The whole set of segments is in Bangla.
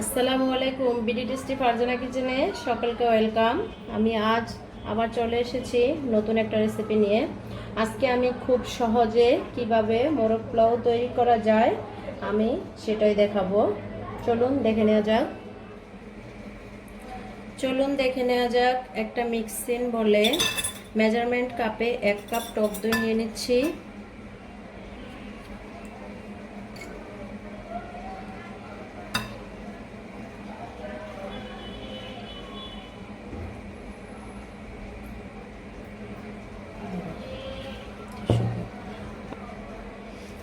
আসসালামু আলাইকুম বিডি টেস্টি ফারজানা কিচেনে সকলকে ওয়েলকাম। আমি আজ আবার চলে এসেছি নতুন একটা রেসিপি নিয়ে। আজকে আমি খুব সহজে কীভাবে মোরগ পোলাও তৈরি করা যায়, আমি সেটাই দেখাবো। চলুন দেখে নেওয়া যাক। চলুন দেখে নেওয়া যাক একটা মিক্সিং বলে মেজারমেন্ট কাপে এক কাপ টক দই নিয়ে নিচ্ছি।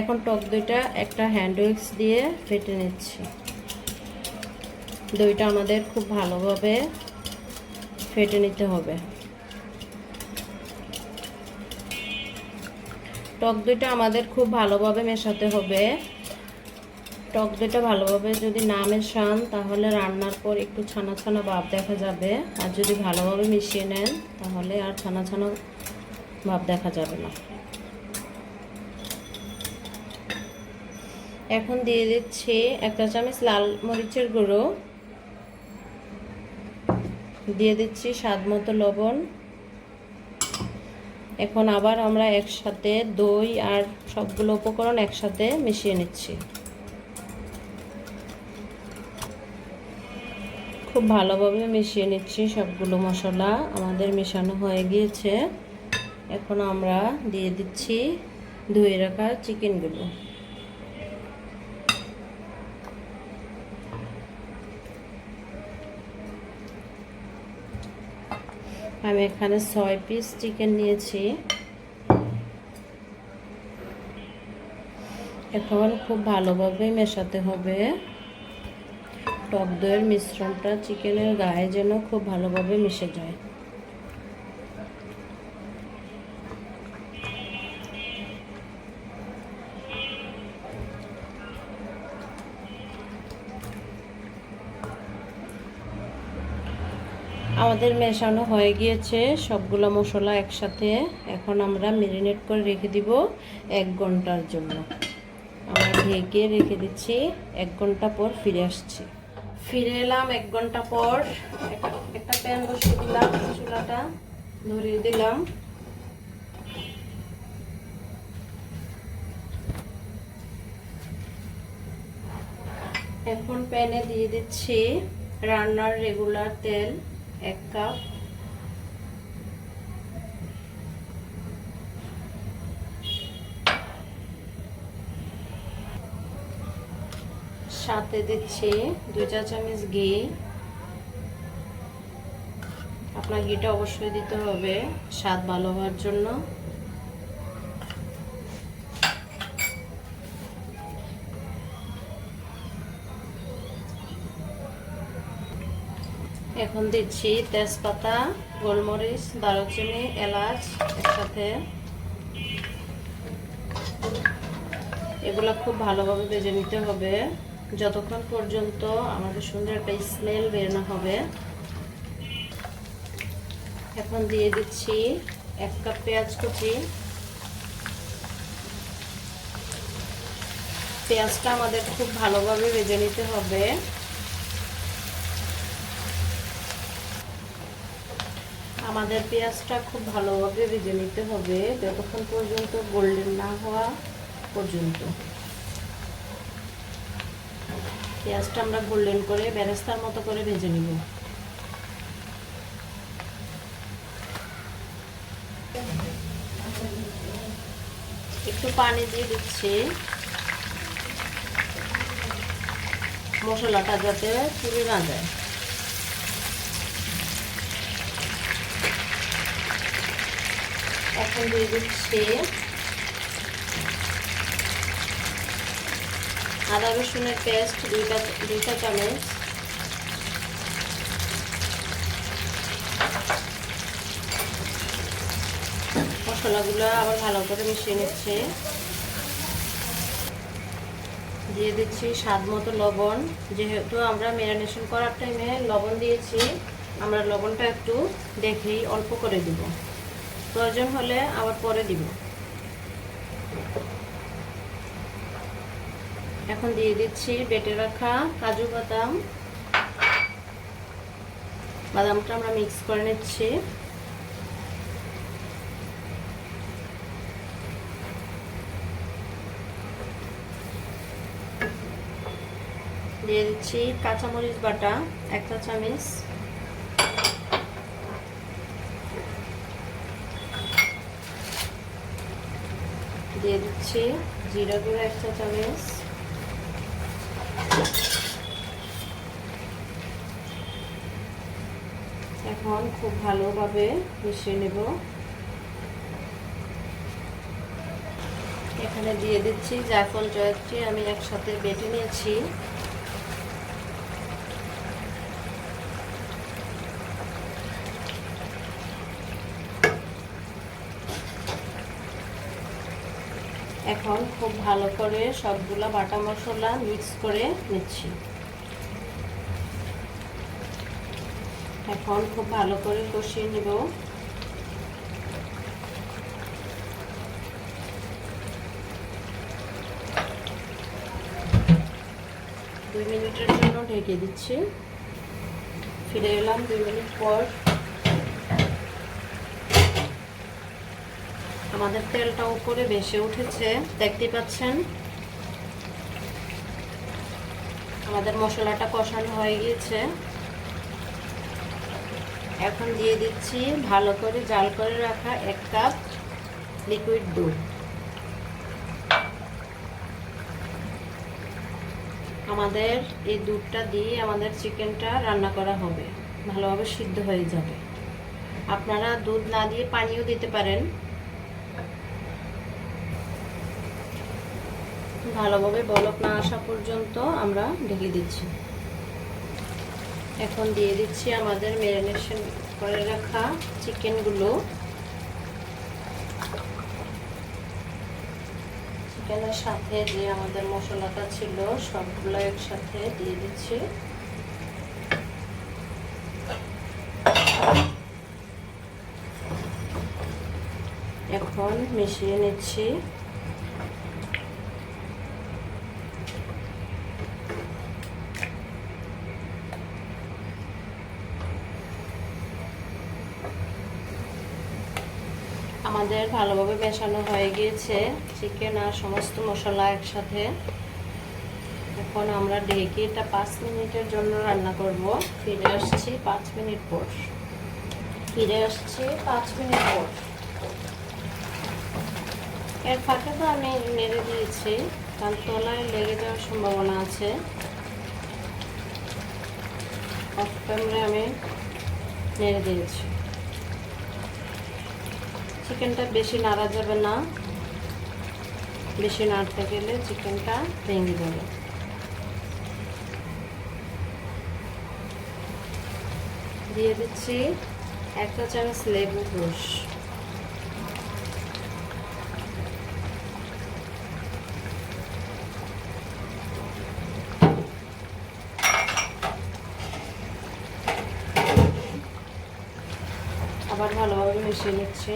এখন টক দইটা একটা হ্যান্ড উইক্স দিয়ে ফেটে নিচ্ছি। দইটা আমাদের খুব ভালোভাবে ফেটে নিতে হবে। টক দইটা আমাদের খুব ভালোভাবে মেশাতে হবে। টক দইটা ভালোভাবে যদি না মেশান, তাহলে রান্নার পর একটু ছানা ছানা ভাব দেখা যাবে। আর যদি ভালোভাবে মিশিয়ে নেন, তাহলে আর ছানা ছানা ভাব দেখা যাবে না। এখন দিয়ে দিচ্ছি একটা চামচ লাল মরিচের গুঁড়ো। দিয়ে দিচ্ছি স্বাদ মতো লবণ। এখন আবার আমরা একসাথে দই আর সবগুলো উপকরণ একসাথে মিশিয়ে নিচ্ছি। খুব ভালোভাবে মিশিয়ে নিচ্ছি সবগুলো মশলা। আমাদের মেশানো হয়ে গিয়েছে। এখন আমরা দিয়ে দিচ্ছি ধুয়ে রাখা চিকেনগুলো আমি এখানে ছয় পিস চিকেন নিয়েছি। এখন খুব ভালোভাবে মেশাতে হবে। টক দইয়ের মিশ্রণটা চিকেনের গায়ে যেন খুব ভালোভাবে মিশে যায়। আমাদের মেশানো হয়ে গিয়েছে সবগুলো মশলা একসাথে। এখন আমরা মেরিনেট করে রেখে দিব এক ঘণ্টার জন্য। আমরা ঢেকে রেখে দিচ্ছি, এক ঘণ্টা পর ফিরে আসছি। ফিরে এলাম এক ঘণ্টা পর। একটা প্যান বসিয়ে দিলাম চুলাটা, ধরিয়ে দিলাম। এখন প্যানে দিয়ে দিচ্ছি রান্নার রেগুলার তেল। এক কাপ। সাথে দিচ্ছে দু চা চামচ ঘি। আপনার ঘিটা অবশ্যই দিতে হবে, স্বাদ ভালো হওয়ার জন্য। এখন দিচ্ছি তেজপাতা, গোলমরিচ, দারুচিনি, এলাচ একসাথে। এগুলো খুব ভালোভাবে ভেজে নিতে হবে। যতক্ষণ পর্যন্ত আমাদের সুন্দর একটা স্মেল বের না হবে। এখন দিয়ে দিচ্ছি এক কাপ পেঁয়াজ কুচি। পেঁয়াজটা আমাদের খুব ভালোভাবে ভেজে নিতে হবে। আমাদের পেঁয়াজটা খুব ভালোভাবে ভেজে নিতে হবে, যতক্ষণ পর্যন্ত গোল্ডেন না হওয়া পর্যন্ত। পেঁয়াজটা আমরা গোল্ডেন করে বেরেস্তার মতো করে ভেজে নিব। একটু পানি দিয়ে দিচ্ছি। মশলাটা যাতে পুড়ে না যায়। এখন দিয়ে দিচ্ছি আদা রসুনের পেস্ট, দুইটা দুইটা চামচ। মশলাগুলো আবার ভালো করে মিশিয়ে নিচ্ছে। দিয়ে দিচ্ছি স্বাদ মতো লবণ। যেহেতু আমরা ম্যারিনেশন করার টাইমে লবণ দিয়েছি, আমরা লবণটা একটু দেখেই অল্প করে দিব। প্রয়োজন হলে আবার পরে দিব। এখন দিয়ে দিচ্ছি বেটে রাখা কাজু বাদাম। বাদামটা আমরা মিক্স করে নিচ্ছি। দিয়ে দিচ্ছি কাঁচামরিচ বাটা একটা চামচ দিয়ে দিচ্ছি জিরা গুঁড়ো একটা চামচ এখন খুব ভালোভাবে মিশিয়ে নেব। এখানে দিয়ে দিচ্ছি জায়ফল জয়ত্রী আমি একসাথে বেটে নিয়েছি। এখন খুব ভালো করে সবগুলা বাটা মশলা মিক্স করে নিচ্ছি। এখন খুব ভালো করে কষিয়ে নেব। দুই মিনিটের জন্য ঢেকে দিচ্ছি। ফিরে এলাম দুই মিনিট পর। আমাদের তেলটা উপরে বেশি উঠেছে দেখতে পাচ্ছেন? আমাদের মশলাটা কষানো হয়ে গিয়েছে। এখন দিয়ে দিচ্ছি ভালো করে জাল করে রাখা এক কাপ লিকুইড দুধ। আমাদের এই দুধটা দিয়ে আমাদের চিকেনটা রান্না করা হবে। ভালোভাবে সিদ্ধ হয়ে যাবে। আপনারা দুধ না দিয়ে পানিও দিতে পারেন। ভালোভাবে বলক না আসা পর্যন্ত আমরা ঢেকে দিচ্ছি। এখন দিয়ে দিচ্ছি আমাদের ম্যারিনেশন করে রাখা চিকেনগুলো চিকেনের সাথে যে আমাদের মশলাটা ছিল, সবগুলো একসাথে দিয়ে দিচ্ছি। এখন মিশিয়ে নিচ্ছি। আমাদের ভালোভাবে মেশানো হয়ে গিয়েছে। চিকেন আর সমস্ত মশলা একসাথে। এখন আমরা ঢেকে এটা পাঁচ মিনিটের জন্য রান্না করব। ফিরে আসছি পাঁচ মিনিট পর। ফিরে আসছি পাঁচ মিনিট পর। এর ফাঁকে তো আমি নেড়ে দিয়েছি। কারণ তলায় লেগে যাওয়ার সম্ভাবনা আছে। অফ আমি নেড়ে দিয়েছি। চিকেনটা বেশি নাড়া যাবে না। বেশি নাড়তে গেলে চিকেনটা ভেঙে যাবে। দিয়ে দিচ্ছি একটা চামচ লেবু রস। আবার ভালোভাবে মিশিয়ে নিচ্ছে।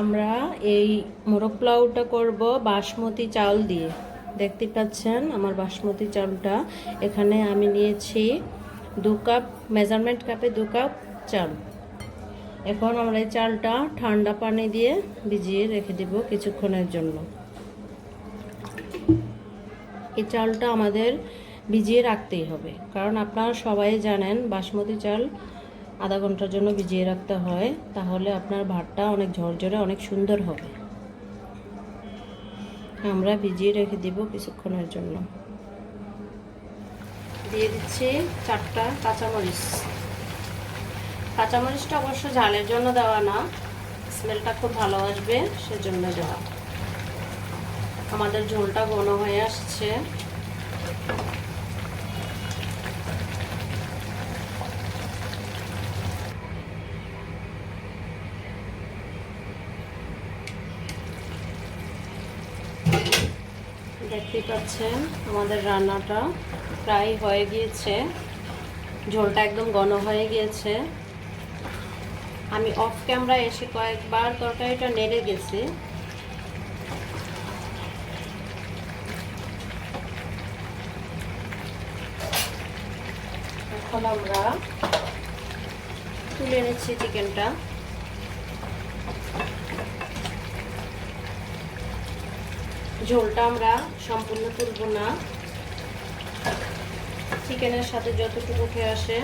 আমরা এই মোরগ পোলাওটা করব বাসমতি চাউল দিয়ে। দেখতে পাচ্ছেন আমার বাসমতি চাউলটা এখানে আমি নিয়েছি দু কাপ, মেজারমেন্ট কাপে দু কাপ চাল। এখন আমরা এই চালটা ঠান্ডা পানি দিয়ে ভিজিয়ে রেখে দেব কিছুক্ষণের জন্য। এই চালটা আমাদের ভিজিয়ে রাখতেই হবে। কারণ আপনারা সবাই জানেন বাসমতি চাল আধা ঘণ্টার জন্য ভিজিয়ে রাখতে হয়, তাহলে আপনার ভাতটা অনেক ঝরঝরে, অনেক সুন্দর হবে। আমরা ভিজিয়ে রেখে দিব কিছুক্ষণের জন্য। দিয়ে দিচ্ছি চারটা কাঁচামরিচ। কাঁচামরিচটা অবশ্য ঝালের জন্য দেওয়া না, স্মেলটা খুব ভালো আসবে সেজন্য দেওয়া। আমাদের ঝোলটা ঘন হয়ে আসছে। পাচ্ছেন। আমাদের রান্নাটা প্রায় হয়ে গিয়েছে। ঝোলটা একদম ঘন হয়ে গিয়েছে। আমি অফ ক্যামেরা এসে কয়েকবার তরকারিটা নেড়ে গেছি। এখন আমরা তুলে নিচ্ছি চিকেনটা ঝোলটা আমরা সম্পূর্ণ তুলব না। চিকেনের সাথে যতটুকু উঠে আসে।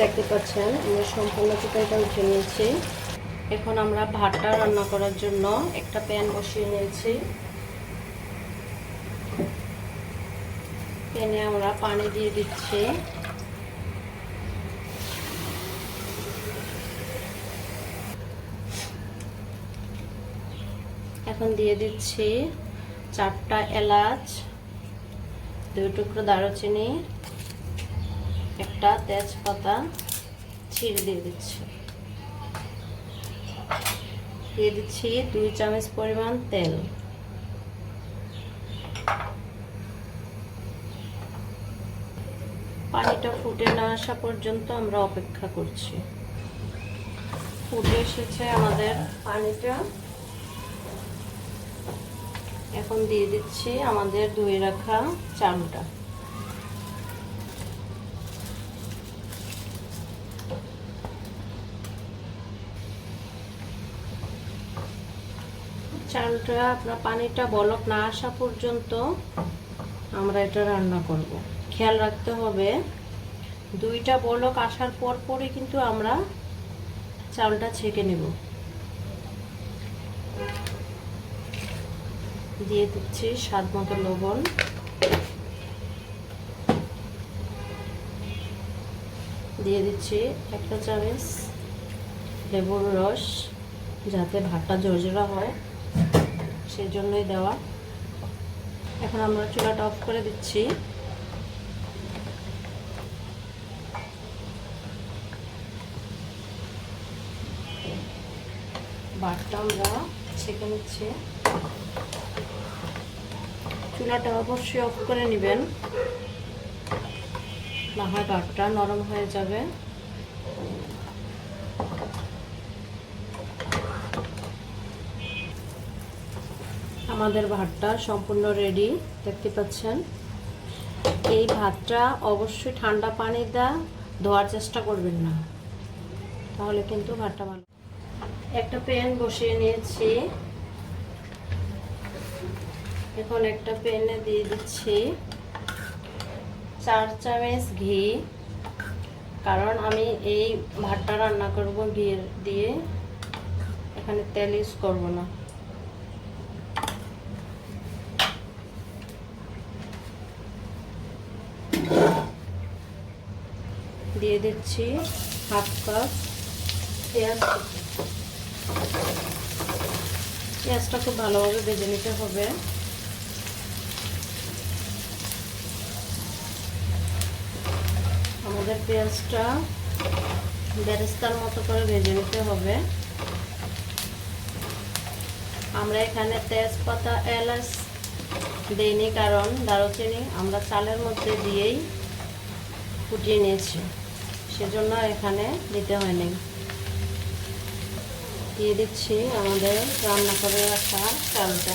দেখতে পাচ্ছেন, আমরা সম্পূর্ণ চিকেনটা উঠে নিয়েছি। এখন আমরা ভাতটা রান্না করার জন্য একটা প্যান বসিয়ে নিয়েছি। প্যানে আমরা পানি দিয়ে দিচ্ছি। এখন দিয়ে দিচ্ছি চারটা এলাচ, দুই টুকরো দারুচিনি, একটা তেজপাতা ছিঁড়ে দিয়ে দিচ্ছি। দিয়ে দিচ্ছি দুই চামচ পরিমাণ তেল। পানিটা ফুটে না আসা পর্যন্ত আমরা অপেক্ষা করছি। ফুটে এসেছে আমাদের পানিটা। এখন দিয়ে দিচ্ছি আমাদের ধুয়ে রাখা চালটা চালটা আপনার পানিটা বলক না আসা পর্যন্ত আমরা এটা রান্না করব। খেয়াল রাখতে হবে, দুইটা বলক আসার পর পরই কিন্তু আমরা চালটা ছেঁকে নেব। দিয়ে দিচ্ছি স্বাদ মতো লবণ। দিয়ে দিচ্ছি একটা চামচ লেবুর রস, যাতে ভাতটা ঝরঝরা হয় সেই জন্যই দেওয়া। এখন আমরা চুলাটা অফ করে দিচ্ছি। ভাতটা আমরা ছেঁকে নিচ্ছি। চুলাটা অবশ্যই অফ করে নেবেন। না হয় ভাতটা নরম হয়ে যাবে। আমাদের ভাতটা সম্পূর্ণ রেডি দেখতে পাচ্ছেন? এই ভাতটা অবশ্যই ঠান্ডা পানি দা ধোয়ার চেষ্টা করবেন না। তাহলে কিন্তু ভাতটা ভালো। একটা প্যান বসিয়ে নিয়েছি। এখন একটা প্যানে দিয়ে দিচ্ছি। চার চামচ ঘি, কারণ আমি এই ভাতটা রান্না করব ঘি দিয়ে। এখানে তেল ইউজ করব না। দিয়ে দিচ্ছি হাফ কাপ পেঁয়াজ পেঁয়াজটা খুব ভালোভাবে ভেজে নিতে হবে। আমাদের পেঁয়াজটা বেরেস্তার মতো করে ভেজে নিতে হবে। আমরা এখানে তেজপাতা, এলাচ দিইনি, কারণ দারুচিনি আমরা চালের মধ্যে দিয়েই ফুটিয়ে নিয়েছি। সেজন্য এখানে দিতে হয়নি। দিয়ে দিচ্ছি আমাদের রান্না করে রাখা চালটা।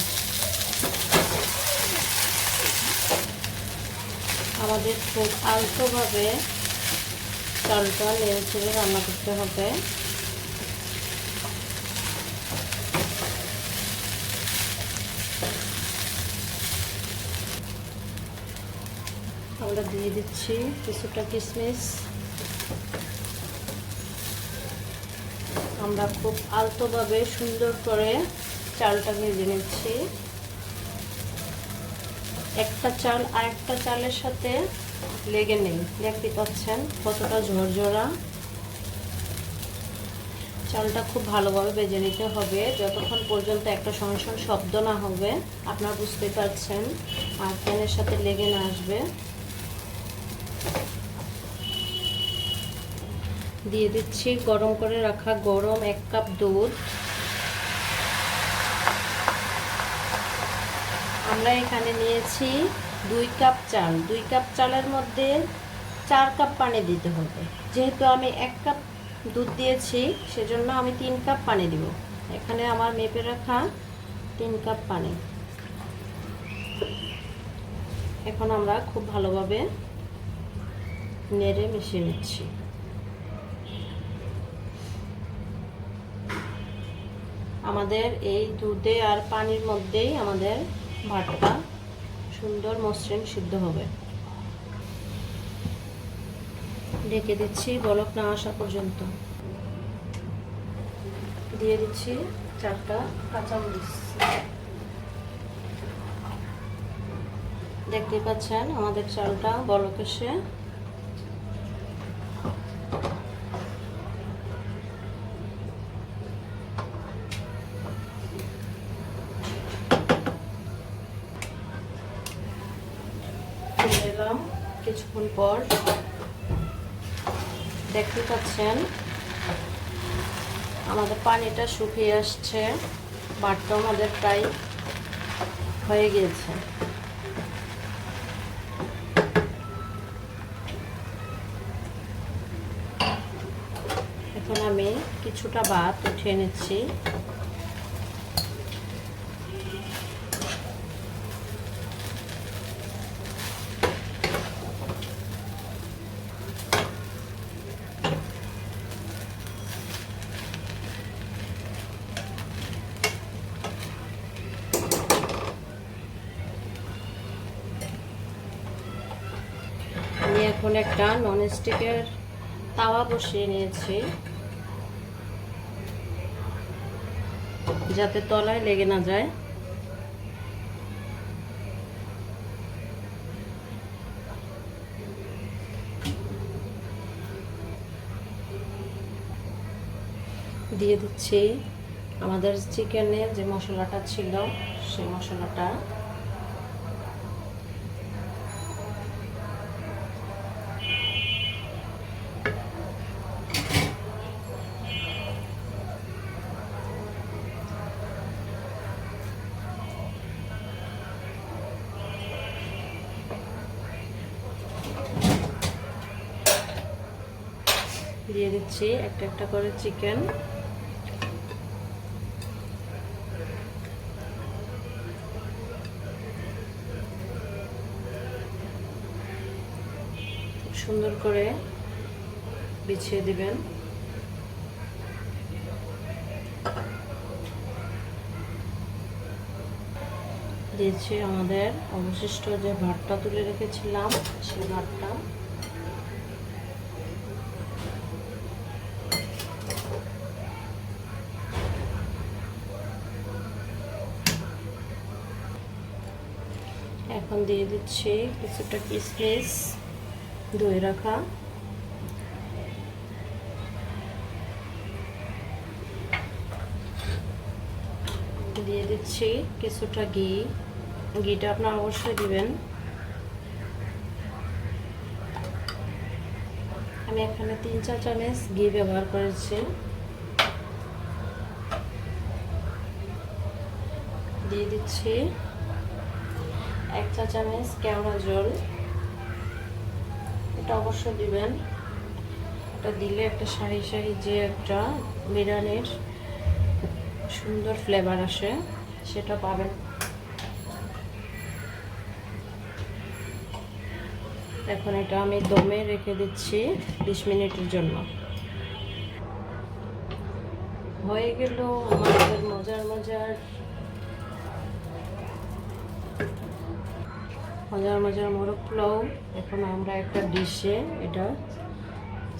আমাদের খুব আলতোভাবে চালটা নেড়ে ছেড়ে রান্না করতে হবে। আমরা দিয়ে দিচ্ছি কিছুটা কিশমিশ। আমরা খুব আলতোভাবে সুন্দর করে চালটা ভেজে নিচ্ছি। একটা চাল আর একটা চালের সাথে লেগে নেই। দেখতে পাচ্ছেন কতটা ঝরঝরা। চালটা খুব ভালোভাবে বেজে নিতে হবে। যতক্ষণ পর্যন্ত একটা সংসন শব্দ না হবে, আপনারা বুঝতে পারছেন। আর প্যানের সাথে লেগে না আসবে। দিয়ে দিচ্ছি গরম করে রাখা গরম এক কাপ দুধ। আমরা এখানে নিয়েছি দুই কাপ চাল। দুই কাপ চালের মধ্যে চার কাপ পানি দিতে হবে। যেহেতু আমি এক কাপ দুধ দিয়েছি, সেজন্য আমি তিন কাপ পানি দিব। এখানে আমার মেপে রাখা তিন কাপ পানি। এখন আমরা খুব ভালোভাবে নেড়ে মিশিয়ে নিচ্ছি। আমাদের এই দুধে আর পানির মধ্যেই আমাদের ভাতটা সুন্দর মসৃণ সিদ্ধ হবে। ঢেকে দিচ্ছি বলক না আসা পর্যন্ত। দিয়ে দিচ্ছি চারটা কাঁচামরিচ। দেখতে পাচ্ছেন আমাদের চালটা বলক এসে ফিরে এলাম কিছুক্ষণ পর দেখতে পাচ্ছেন, আমাদের পানিটা শুকিয়ে আসছে বাটটা আমাদের প্রায় হয়ে গিয়েছে। এখন আমি কিছুটা ভাত উঠিয়ে নিচ্ছি আমি এখন একটা ননস্টিকের তাওয়া বসিয়ে নিয়েছি। যাতে তলায় লেগে না যায়। দিয়ে দিচ্ছি আমাদের চিকেনের যে মশলাটা ছিল, সেই মশলাটা। দিয়ে দিচ্ছি একটা একটা করে চিকেন সুন্দর করে বিছিয়ে দিবেন। দিয়েছি আমাদের অবশিষ্ট যে ভাতটা তুলে রেখেছিলাম, সেই ভাতটা। এখন দিয়ে দিচ্ছি কিছুটা কিসমিস দই রাখা। দিয়ে দিচ্ছি কিছুটা ঘি। ঘিটা আপনারা অবশ্যই দিবেন। আমি এখানে তিন চা চামচ ঘি ব্যবহার করেছি। দিয়ে দিচ্ছি এক চা চামচ কেওড়া জল। এটা অবশ্যই দিবেন। এটা দিলে একটা সারি সারি যে একটা বিরিয়ানির সুন্দর ফ্লেভার আসে, সেটা পাবেন। এখন এটা আমি দমে রেখে দিচ্ছি বিশ মিনিটের জন্য। হয়ে গেল আমাদের মজার মজার মজার মজার মোরগ পোলাও। এখন আমরা একটা ডিশে এটা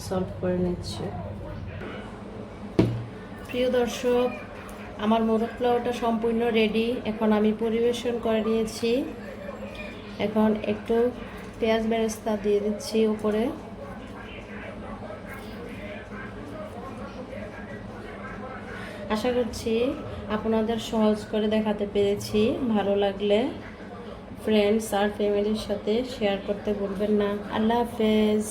সলভ করে নিচ্ছি। প্রিয় দর্শক, আমার মোরগ পোলাওটা সম্পূর্ণ রেডি এখন আমি পরিবেশন করে নিয়েছি। এখন একটু পেঁয়াজ বেরেস্তা দিয়ে দিচ্ছি উপরে। আশা করছি আপনাদের সহজ করে দেখাতে পেরেছি। ভালো লাগলে ফ্রেন্ডস আর ফ্যামিলির সাথে শেয়ার করতে ভুলবেন না। আল্লাহ হাফেজ।